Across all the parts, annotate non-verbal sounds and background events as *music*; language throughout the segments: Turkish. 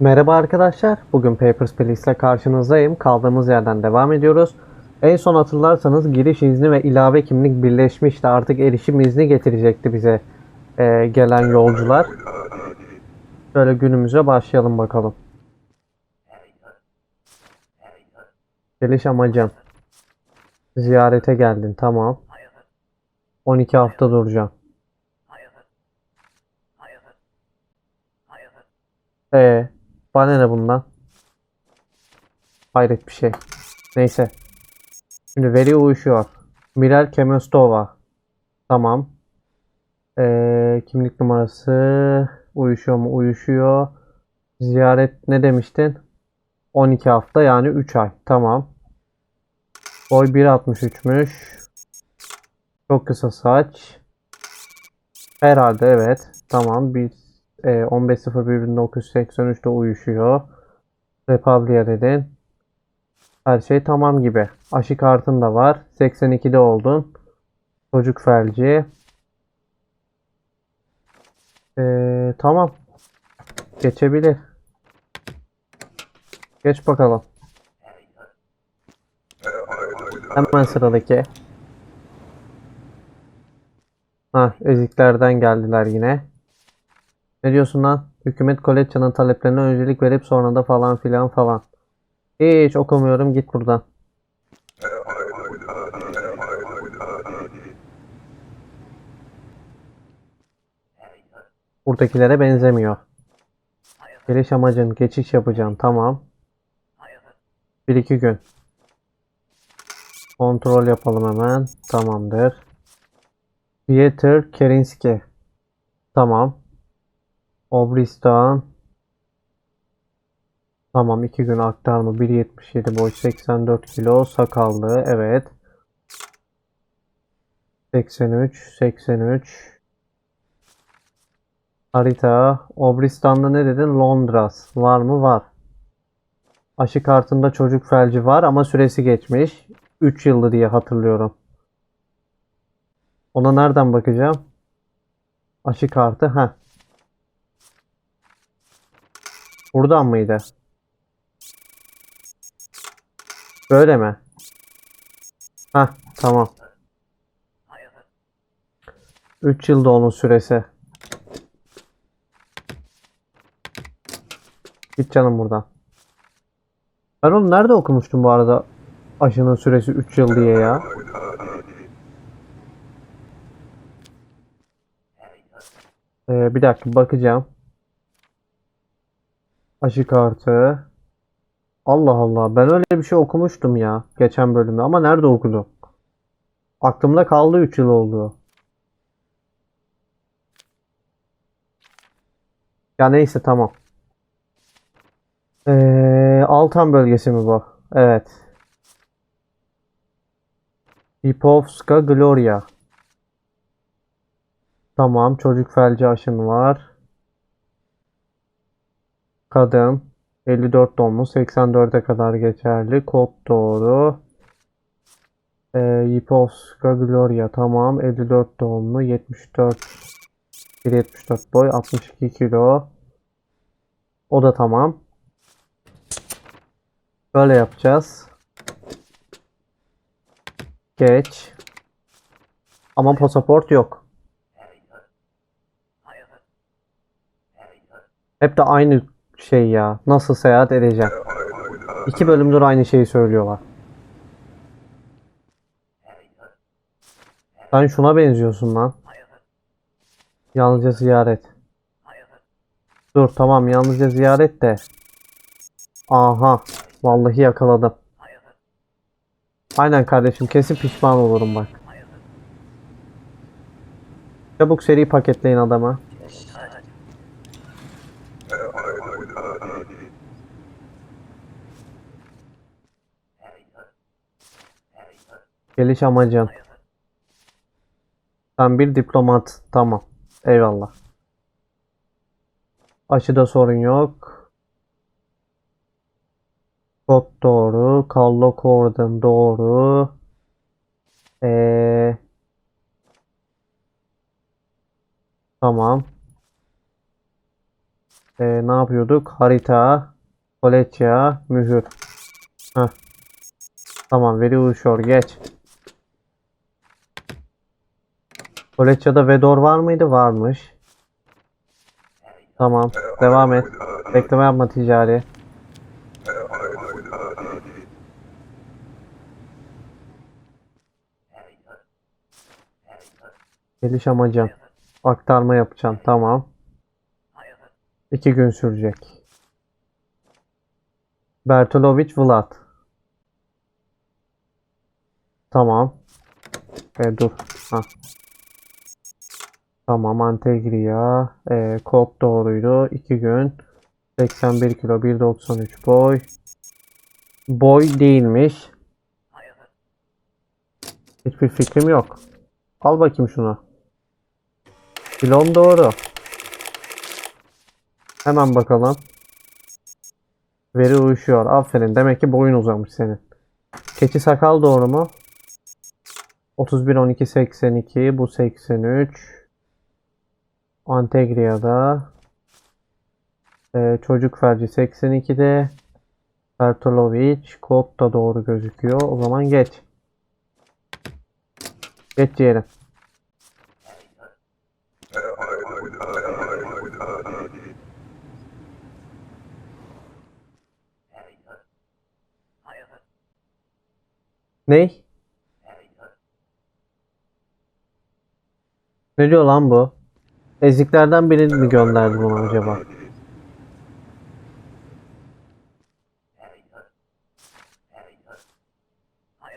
Merhaba arkadaşlar. Bugün Papers, Please ile karşınızdayım. Kaldığımız yerden devam ediyoruz. En son hatırlarsanız giriş izni ve ilave kimlik birleşmişti. Artık erişim izni getirecekti bize e, gelen yolcular. Şöyle günümüze başlayalım bakalım. Geliş amacın. Ziyarete geldin. Tamam. 12 hafta duracağım. Ee, bana ne bundan? Hayret bir şey. Neyse. Şimdi veri uyuşuyor. Miral Kemestova. Tamam. Ee, kimlik numarası uyuşuyor mu? Uyuşuyor. Ziyaret ne demiştin? 12 hafta yani 3 ay. Tamam. Boy 1.63'müş. Çok kısa saç. Herhalde evet. Tamam. Bir e, 15.01.1983'te uyuşuyor. Republia dedin. Her şey tamam gibi. Aşı kartın da var. 82'de oldun. Çocuk felci. Ee, tamam. Geçebilir. Geç bakalım. Hemen sıradaki. Ha, eziklerden geldiler yine. Ne diyorsun lan? Hükümet Koleçya'nın taleplerine öncelik verip sonra da falan filan falan. Hiç okumuyorum git buradan. Buradakilere benzemiyor. Geliş amacın geçiş yapacaksın tamam. 1-2 gün. Kontrol yapalım hemen. Tamamdır. Pieter Kerinski. Tamam. Obristan. Tamam 2 gün aktarma 1.77 boy 84 kilo sakallı evet. 83 83 Harita Obristan'da ne dedin? Londras var mı? Var. Aşı kartında çocuk felci var ama süresi geçmiş. 3 yıldı diye hatırlıyorum. Ona nereden bakacağım? Aşı kartı. Heh. Buradan mıydı? Böyle mi? Heh, tamam. 3 yılda onun süresi. Git canım buradan. Ben onu nerede okumuştum bu arada? Aşının süresi 3 yıl diye ya. Ee, bir dakika bakacağım. Aşı kartı. Allah Allah. Ben öyle bir şey okumuştum ya. Geçen bölümde. Ama nerede okudum? Aklımda kaldı 3 yıl oldu. Ya neyse tamam. Ee, Altan bölgesi mi bu? Evet. Lipovska Gloria. Tamam. Çocuk felci aşın var. Kadın. 54 doğumlu 84'e kadar geçerli. Kod doğru. Ee, Yipovska Gloria tamam. 54 doğumlu 74 1.74 boy 62 kilo. O da tamam. Böyle yapacağız. Geç. Ama pasaport yok. Hep de aynı şey ya. Nasıl seyahat edeceğim? İki bölümdür aynı şeyi söylüyorlar. Sen şuna benziyorsun lan. Yalnızca ziyaret. Dur tamam yalnızca ziyaret de. Aha. Vallahi yakaladım. Aynen kardeşim kesin pişman olurum bak. Çabuk seri paketleyin adamı. Geliş amacın. Sen bir diplomat. Tamam. Eyvallah. Aşıda sorun yok. Kod doğru. Kallo Corden doğru. Ee, tamam. Ee, ne yapıyorduk? Harita, koleçya, mühür. Heh. Tamam veri uyuşuyor. Geç. Koleçya'da Vedor var mıydı? Varmış. Tamam. Devam et. Bekleme yapma ticari. Geliş amacım. Aktarma yapacağım. Tamam. İki gün sürecek. Bertolovic Vlad. Tamam. E, dur. Ha. Tamam Antegria. E, kod doğruydu. 2 gün. 81 kilo 1.93 boy. Boy değilmiş. Hiçbir fikrim yok. Al bakayım şunu. Kilom doğru. Hemen bakalım. Veri uyuşuyor. Aferin. Demek ki boyun uzamış senin. Keçi sakal doğru mu? 31 12 82 bu 83. Antegria'da Ee, çocuk felci 82'de Bertolovic kod da doğru gözüküyor. O zaman geç. Geç diyelim. Ney? Ne diyor lan bu? Eziklerden biri mi gönderdi bunu acaba?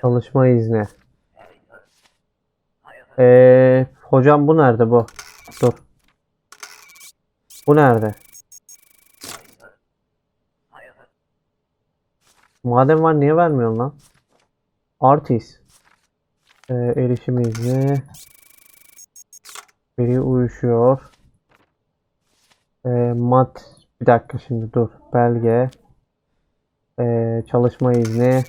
Çalışma izni. Ee, hocam bu nerede bu? Dur. Bu nerede? Madem var niye vermiyorsun lan? Artist. Ee, erişim izni. Veri uyuşuyor. Ee, mat. Bir dakika şimdi dur. Belge. Ee, çalışma izni.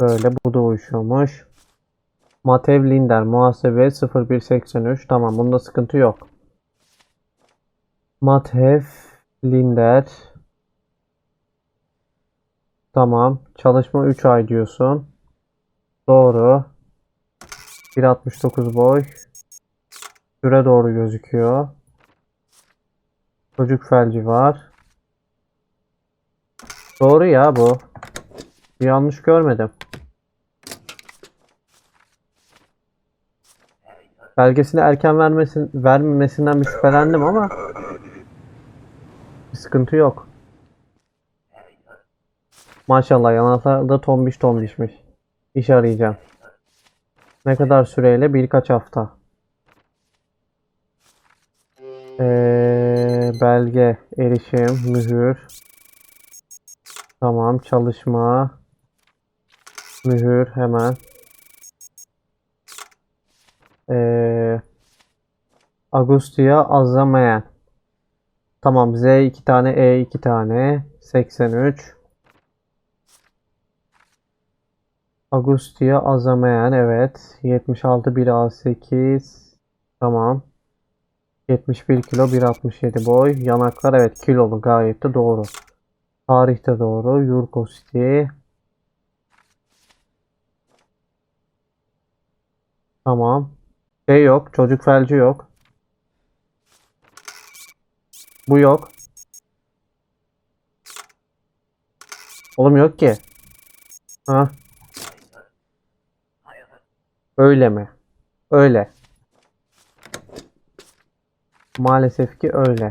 Böyle bu da uyuşuyormuş. Matev Linder muhasebe 0183 tamam bunda sıkıntı yok. Matev Linder Tamam. Çalışma 3 ay diyorsun. Doğru. 1.69 boy. Süre doğru gözüküyor. Çocuk felci var. Doğru ya bu. Yanlış görmedim. Belgesini erken vermesin, vermemesinden bir şüphelendim ama bir sıkıntı yok. Maşallah yanaklar da tombiş tombişmiş. İş arayacağım. Ne kadar süreyle? Birkaç hafta. Ee, belge, erişim, mühür. Tamam, çalışma. Mühür hemen. Ee, Agustia Azamayan. Tamam, Z 2 tane, E 2 tane. 83. Agustia Azamayan evet. 76 1A8 tamam. 71 kilo 1.67 boy. Yanaklar evet kilolu gayet de doğru. Tarihte doğru. Yurko City. Tamam. Şey yok. Çocuk felci yok. Bu yok. Oğlum yok ki. Ha. Öyle mi? Öyle. Maalesef ki öyle.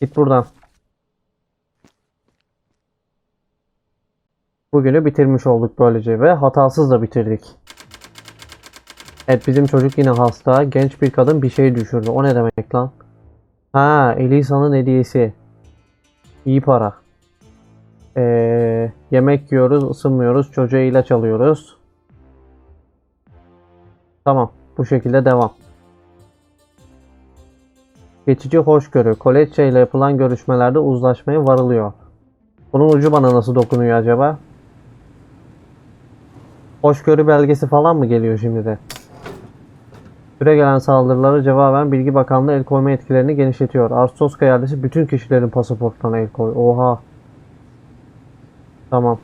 Git buradan. Bugünü bitirmiş olduk böylece ve hatasız da bitirdik. Evet bizim çocuk yine hasta. Genç bir kadın bir şey düşürdü. O ne demek lan? Ha Elisa'nın hediyesi. İyi para. Ee, yemek yiyoruz, ısınmıyoruz, çocuğa ilaç alıyoruz. Tamam. Bu şekilde devam. Geçici hoşgörü. Koletçe ile yapılan görüşmelerde uzlaşmaya varılıyor. Bunun ucu bana nasıl dokunuyor acaba? Hoşgörü belgesi falan mı geliyor şimdi de? Süre gelen saldırılara cevaben Bilgi Bakanlığı el koyma etkilerini genişletiyor. Ağustos'ka yerleşip bütün kişilerin pasaportlarına el koy. Oha. Tamam.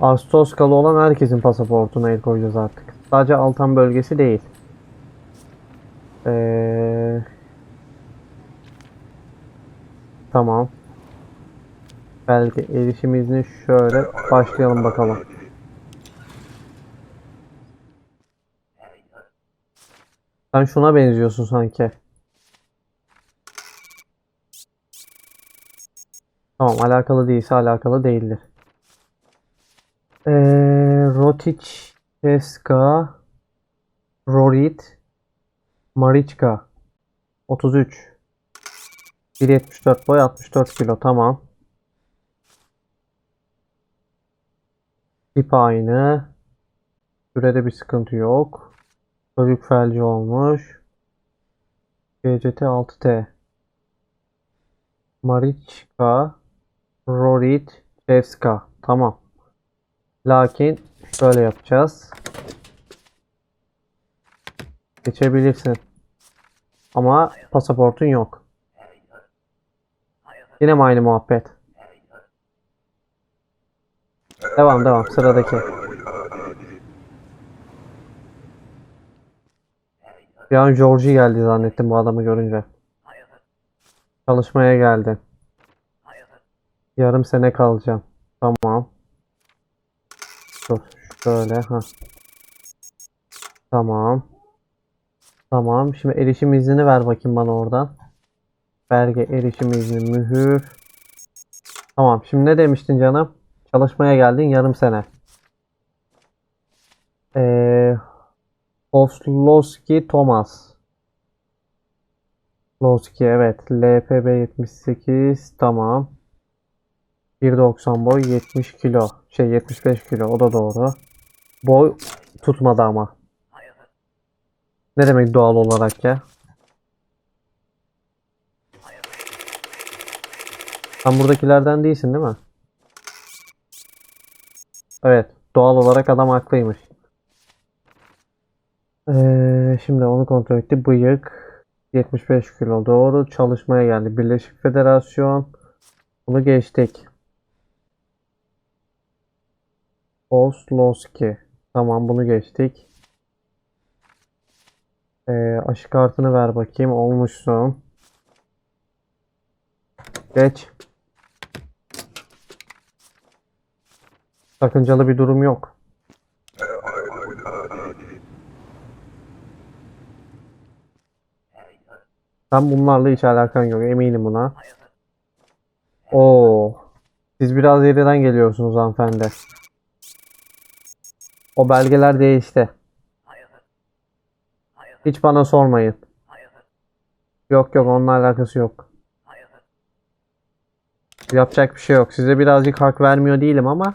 Ağustos'kalı olan herkesin pasaportuna el koyacağız artık. Sadece Altan bölgesi değil. Ee, tamam. Belki erişim izni şöyle başlayalım bakalım. Sen şuna benziyorsun sanki. Tamam alakalı değilse alakalı değildir. Ee, Rotic, Cheska, Rorit, Marichka. 33. 1.74 boy 64 kilo tamam. Tip aynı. Sürede bir sıkıntı yok. Çocuk felci olmuş. GCT 6T. Marichka, Rorit, Chevska. Tamam. Lakin şöyle yapacağız. Geçebilirsin. Ama pasaportun yok. Yine mi aynı muhabbet? Devam devam sıradaki. Bir an Georgie geldi zannettim bu adamı görünce. Çalışmaya geldi. Yarım sene kalacağım. Tamam. Dur şöyle ha. Tamam. Tamam. Şimdi erişim iznini ver bakayım bana oradan. Belge erişim izni mühür. Tamam. Şimdi ne demiştin canım? Çalışmaya geldin yarım sene. Ee, Osloski Thomas. Loski evet. LPB 78 tamam. 1.90 boy 70 kilo. Şey 75 kilo o da doğru. Boy tutmadı ama. Ne demek doğal olarak ya? Sen buradakilerden değilsin değil mi? Evet. Doğal olarak adam haklıymış. Ee, şimdi onu kontrol etti. Bıyık 75 kilo. Doğru. Çalışmaya geldi. Birleşik Federasyon. Bunu geçtik. Osloski. Tamam bunu geçtik. Ee, aşı kartını ver bakayım. Olmuşsun. Geç. Sakıncalı bir durum yok. Sen bunlarla hiç alakan yok. Eminim buna. Oo. Siz biraz yerden geliyorsunuz hanımefendi. O belgeler değişti. Hiç bana sormayın. Yok yok onunla alakası yok. Yapacak bir şey yok. Size birazcık hak vermiyor değilim ama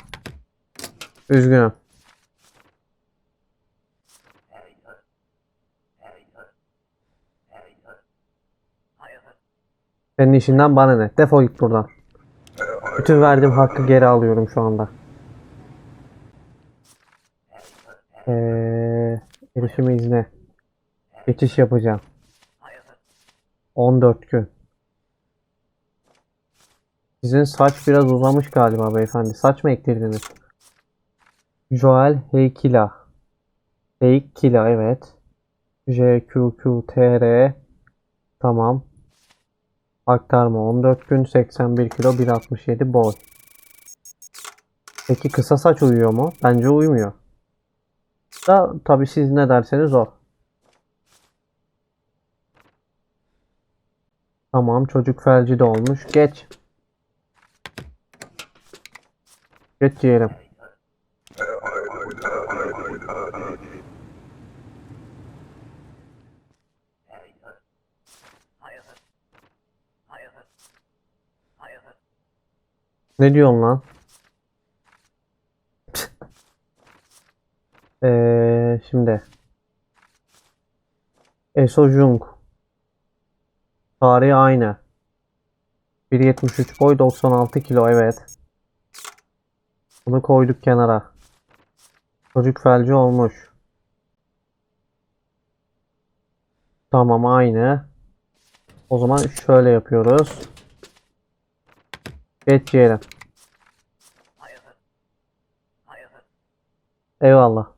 üzgünüm. Senin işinden bana ne? Defol git buradan. Bütün verdiğim hakkı geri alıyorum şu anda. Ee, erişim izni. Geçiş yapacağım. 14 gün. Sizin saç biraz uzamış galiba beyefendi. Saç mı ektirdiniz? Joel Heykila. Heykila evet. JQQTR. Tamam. Aktarma 14 gün 81 kilo 1.67 boy. Peki kısa saç uyuyor mu? Bence uymuyor. Da tabii siz ne derseniz o. Tamam çocuk felci de olmuş. Geç. Geç diyelim. Ne diyorsun lan? *laughs* Ee, şimdi. Eso Jung. Tarihi aynı. 1.73 boy 96 kilo evet. Bunu koyduk kenara. Çocuk felci olmuş. Tamam aynı. O zaman şöyle yapıyoruz. Geç yiyelim. Eyvallah.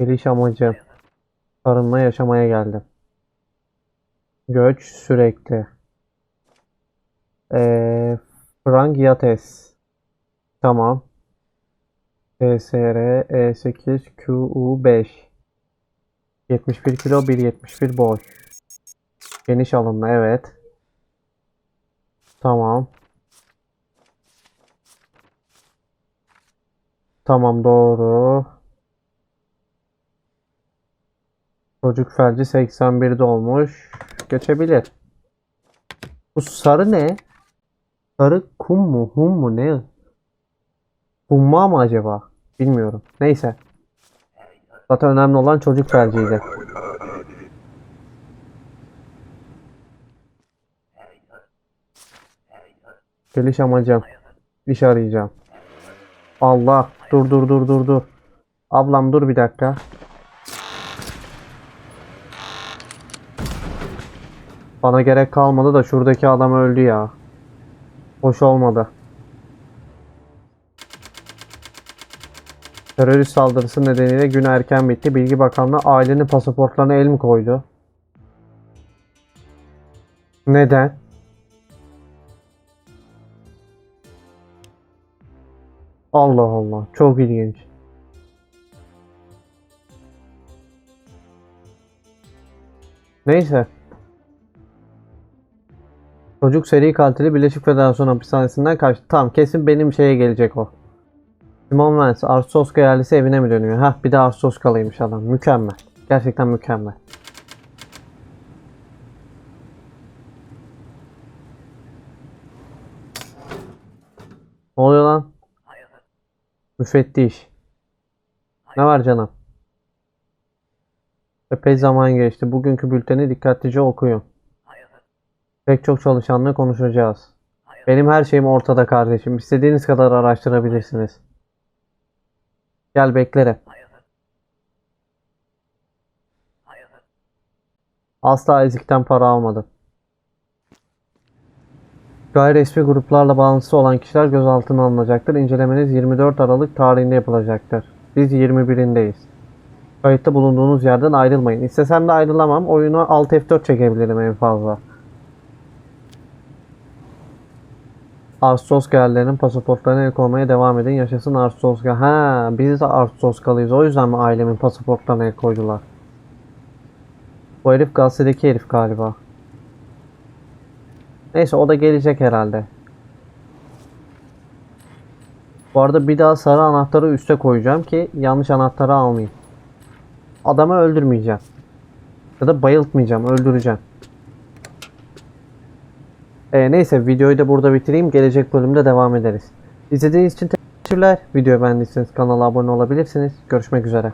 Geliş amacım. Barınma yaşamaya geldim. Göç sürekli. Ee, Frank Yates. Tamam. TSR E8 QU5 71 kilo 1.71 boy. Geniş alımlı evet. Tamam. Tamam doğru. Çocuk felci 81'de olmuş. Geçebilir. Bu sarı ne? Sarı kum mu? Hum mu? Ne? Humma mı acaba? Bilmiyorum. Neyse. Zaten önemli olan çocuk felciydi. Geliş amacım. İş arayacağım. Allah. Dur dur dur dur dur. Ablam dur bir dakika. Bana gerek kalmadı da şuradaki adam öldü ya. Hoş olmadı. Terörist saldırısı nedeniyle gün erken bitti. Bilgi Bakanlığı ailenin pasaportlarına el mi koydu? Neden? Allah Allah. Çok ilginç. Neyse. Çocuk seri katili Birleşik Federasyon hapishanesinden kaçtı. Tamam kesin benim şeye gelecek o. Simon Vance, Arstoska yerlisi evine mi dönüyor? Hah bir de Arstoskalıymış adam. Mükemmel. Gerçekten mükemmel. Ne oluyor lan? Müfettiş. Ne var canım? Epey zaman geçti. Bugünkü bülteni dikkatlice okuyun. Pek çok çalışanla konuşacağız. Benim her şeyim ortada kardeşim. İstediğiniz kadar araştırabilirsiniz. Gel beklerim. Asla ezikten para almadım. Gayri resmi gruplarla bağlantısı olan kişiler gözaltına alınacaktır. İncelemeniz 24 Aralık tarihinde yapılacaktır. Biz 21'indeyiz. Kayıtta bulunduğunuz yerden ayrılmayın. İstesem de ayrılamam. Oyunu Alt F4 çekebilirim en fazla. Arstoskallerin pasaportlarına el koymaya devam edin. Yaşasın Arstoska. Ha, biz de Arstoskalıyız. O yüzden mi ailemin pasaportlarına el koydular? Bu herif gazetedeki herif galiba. Neyse o da gelecek herhalde. Bu arada bir daha sarı anahtarı üste koyacağım ki yanlış anahtarı almayayım. Adamı öldürmeyeceğim. Ya da bayıltmayacağım, öldüreceğim. Ee, neyse videoyu da burada bitireyim. Gelecek bölümde devam ederiz. İzlediğiniz için teşekkürler. Videoyu beğendiyseniz kanala abone olabilirsiniz. Görüşmek üzere.